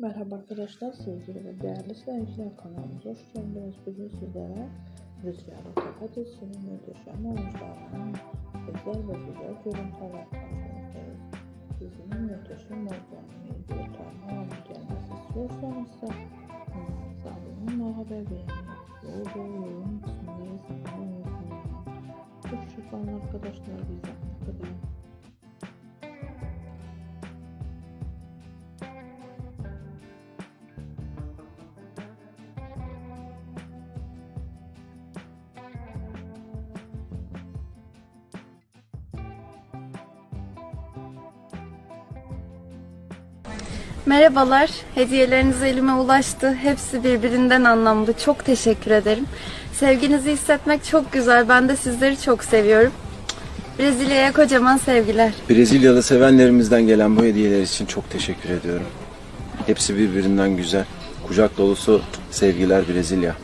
Merhaba arkadaşlar, sevgili ve değerli seyirciler kanalımıza hoş geldiniz. Bugün sizlere Rüzgar Otaka dizisinin muhteşem oyuncularının özel ve güzel görüntüler karşınızdayız. Dizinin muhteşem olduğunu ilgili tamamı gelmesi istiyorsanız ise abone ve beğenmeyi, bol bol yorum unutmayın. Hoşçakalın arkadaşlar, bizden bu kadar. Merhabalar, hediyeleriniz elime ulaştı. Hepsi birbirinden anlamlı. Çok teşekkür ederim. Sevginizi hissetmek çok güzel. Ben de sizleri çok seviyorum. Brezilya'ya kocaman sevgiler. Brezilyalı sevenlerimizden gelen bu hediyeler için çok teşekkür ediyorum. Hepsi birbirinden güzel. Kucak dolusu sevgiler Brezilya.